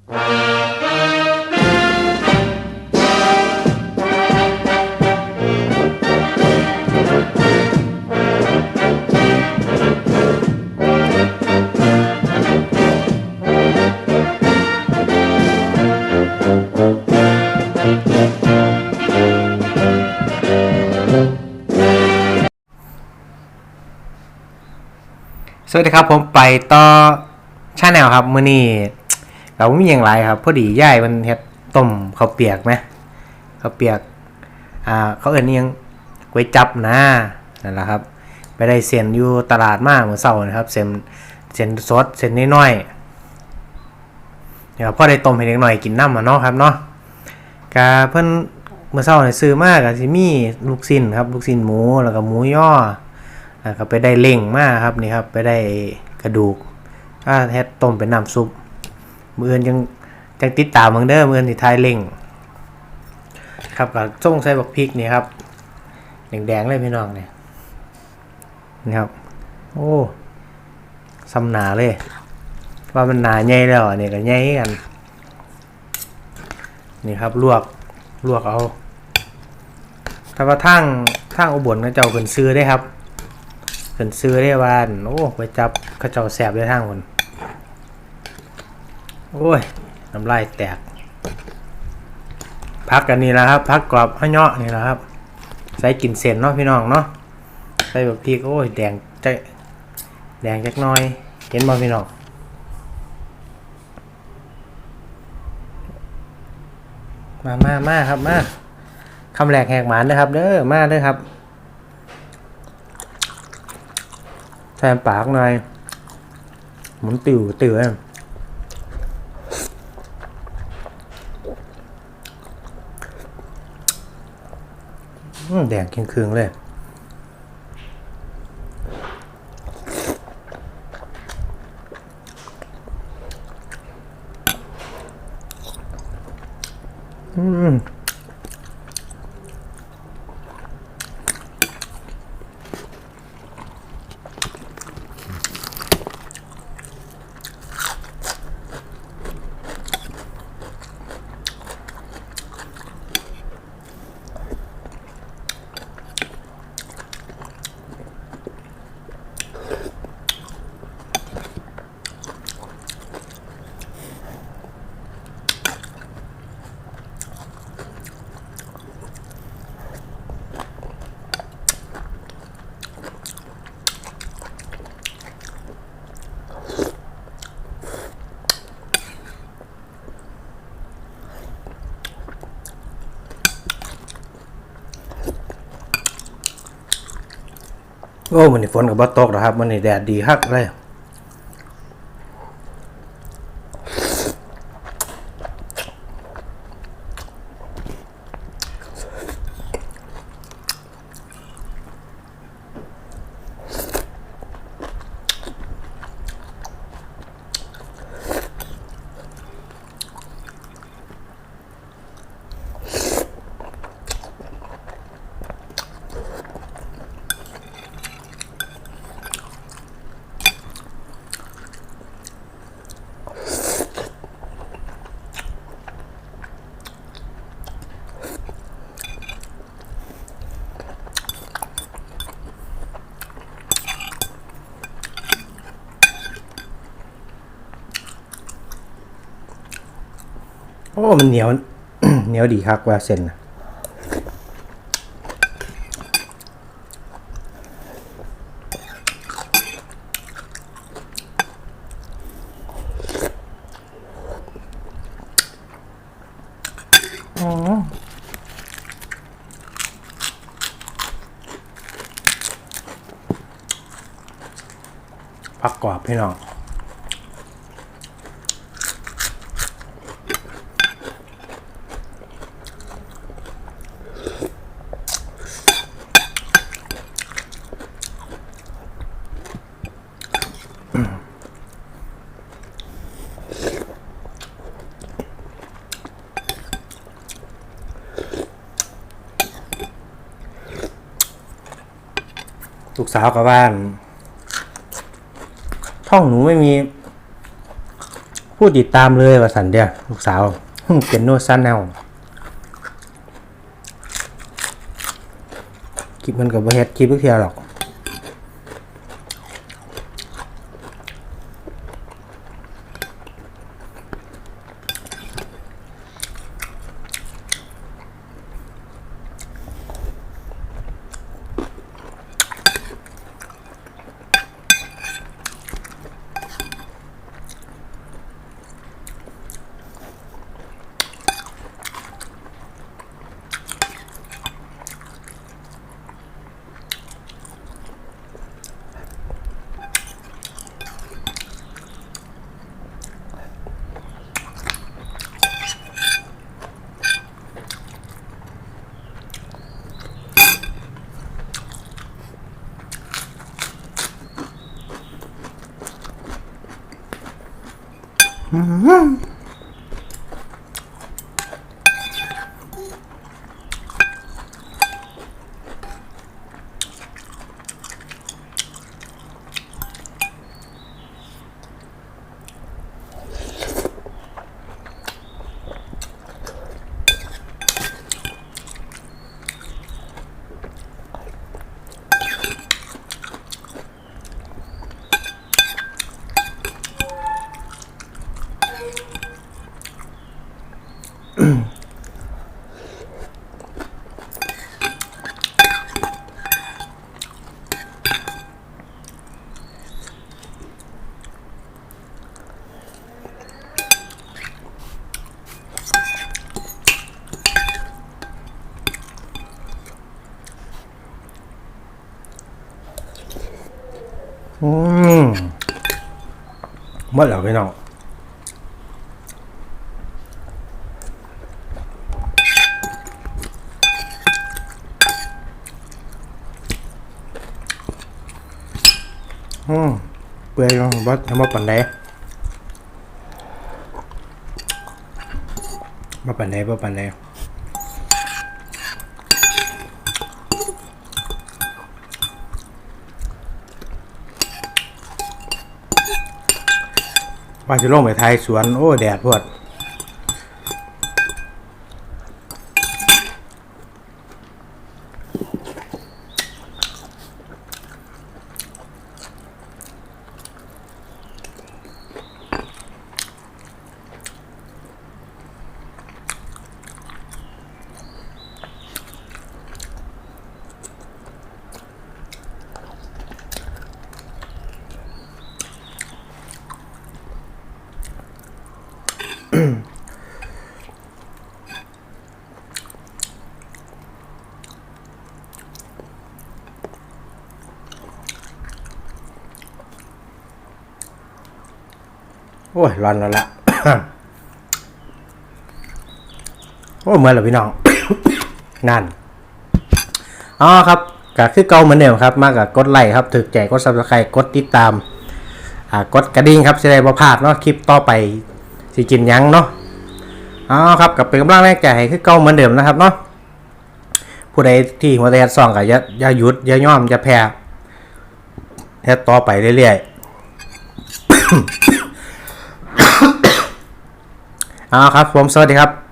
สวัสดีครับผมไปต่อชาแนลครับมือนี้ เราไม่มีอย่างไรครับ พอดีย่ายมันเฮ็ดต้มข้าวเปียกไหมข้าวเปียกอ่าเขาเอิ้นยังก๋วยจับนะนั่นแหละครับ ไปได้เส้นอยู่ตลาดมากเหมื่อเช้านะครับ เส้นเส้นสดเส้นน้อยๆเนี่ยครับพอได้ต้มให้เด็กหน่อยกินน้ำอะเนาะครับเนาะกาเพิ่นเมื่อเช้าเนี่ยซื้อมากก็สิมี่ลูกชิ้นครับ ลูกชิ้นหมูแล้วก็หมูย่อแล้วก็ไปได้เล่งมากครับนี่ครับ ไปได้กระดูกถ้าแทดต้มเป็นน้ำซุป มืออื่นยังยังติดตามเมืองเด้อมืออื่นที่ทายเล่งครับกับส้งใส่บักพริกนี่ครับแดงๆเลยพี่น้องเนี่ยนี่ครับ โอ้ซ้ำหนาเลย ว่ามันหนาใหญ่แล้วอันนี่ก็ใหญ่กัน นี่ครับลวกลวกเอาถ้าว่าทั้งทั้งอุบลก็เจ้าเป็นซื้อได้ครับเป็นซื้อได้วานโอ้ไปจับข้าเจ้าแสบได้ทางคน โอ้ยน้ำลายแตก พักกันนี่แหละครับ พักกรอบห้าเนาะนี่แหละครับ ใส่กินเส้นเนาะพี่น้องเนาะใส่แบบพริกโอ้ยแดงใจแดงจักน้อย เห็นบ่พี่น้องมามามาครับมาคำแรกแหกหมานนะครับ เด้อมาเด้อครับแทนปากหน่อยหมุนติวติวเลยอืม แดงเคืองคืองเลย อืม โอ้มันนี่ฝนกับบัตกนะครับมันนี่แดดดีฮักเลย อ้มันเหนียวเหนียวดีคักว่าเส้นน่ะอ๋อผักกรอบพี่น้อง ลูกสาวกับบ้าน ท่องหนูไม่มี ผู้ติดตามเลยว่าสันเดียลูกสาวเป็นโนซันแนวคลิปมันกับเฮ็ดคลิปเพื่อเที่ยหรอก อื มหมดแล้วพี่น้องอืมเปื่อยลงบดทำมาปั่นได้มาปั่นได้มาปั่นได้ ว่าจะลงไปไทยสวน โอ้ แดดพวด โอ้ยร้อนแล้วละโอ้ยเมื่อแล้วพี่น้อง นั่นอ๋อครับก็คือเก่าเหมือนเดิมครับ มากกับกดไลค์ครับถึกใจกดซับสไครต์กดติดตาม อ่ากดกระดิ่งครับจะได้บ่พลาดเนาะคลิปต่อไป สิกินยังเนาะอ๋อครับกับเป็นกำลังแรงใจให้คือเก่าเหมือนเดิมนะครับเนาะผู้ใดที่หัวใจซองก็อย่าอย่าหยุดอย่าย่อมอย่าแพ้เฮ็ดต่อไปเรื่อยๆอ๋อครับผมสวัสดีครับ